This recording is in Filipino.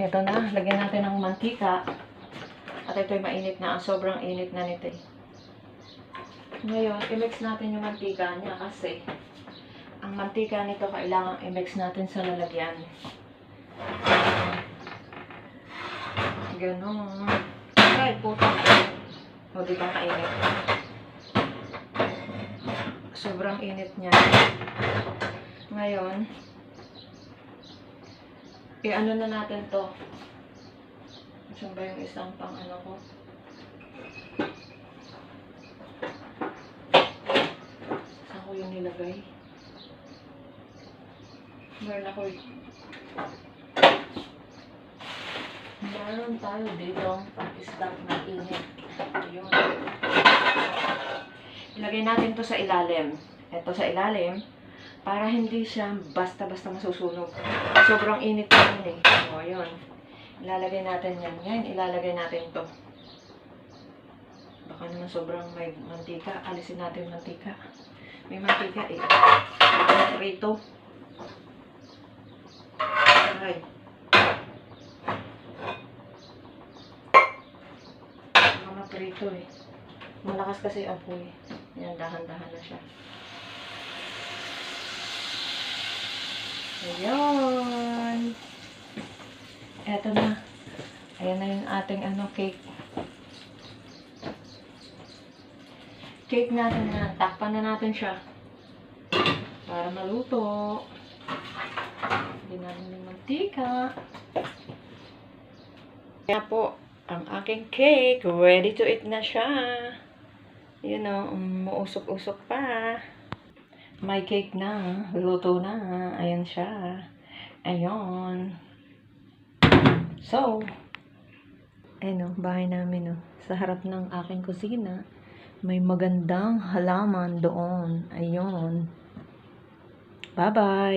Ito na, lagyan natin ng mantika. At ito'y mainit na. Sobrang init na nito eh. Ngayon, i-mix natin yung mantika niya kasi ang mantika nito kailangan i-mix natin sa lalagyan. Ganon. Ay, puta. O, di ba kainit? Sobrang init niya. Ngayon, i-ano na natin to. Saan ba yung isang pang ano ko? Saan ko yung nilagay? Meron ako eh. Meron tayo dito pang-stop na init. Ayun. Ilagay natin to sa ilalim. Ito sa ilalim. Para hindi siya basta-basta masusunog. Sobrang init na yun eh. O, ayun. Ilalagay natin yan. Ngayon, ilalagay natin to. Baka naman sobrang may mantika. Alisin natin mantika. May mantika eh. Rito. Aray. Baka maprito eh. Malakas kasi apoy. Yan, dahan-dahan na siya. Ayan. Eto na. Ayan na yung ating ano, cake. Cake natin na. Takpan na natin siya. Para maluto. Hindi natin yung mantika. Kaya po, ang aking cake, ready to eat na siya. You know, muusok-usok pa. May cake na. Luto na. Ayan siya. Ayun. So, ayun bahay namin o. Sa harap ng aking kusina, may magandang halaman doon. Ayun. Bye-bye.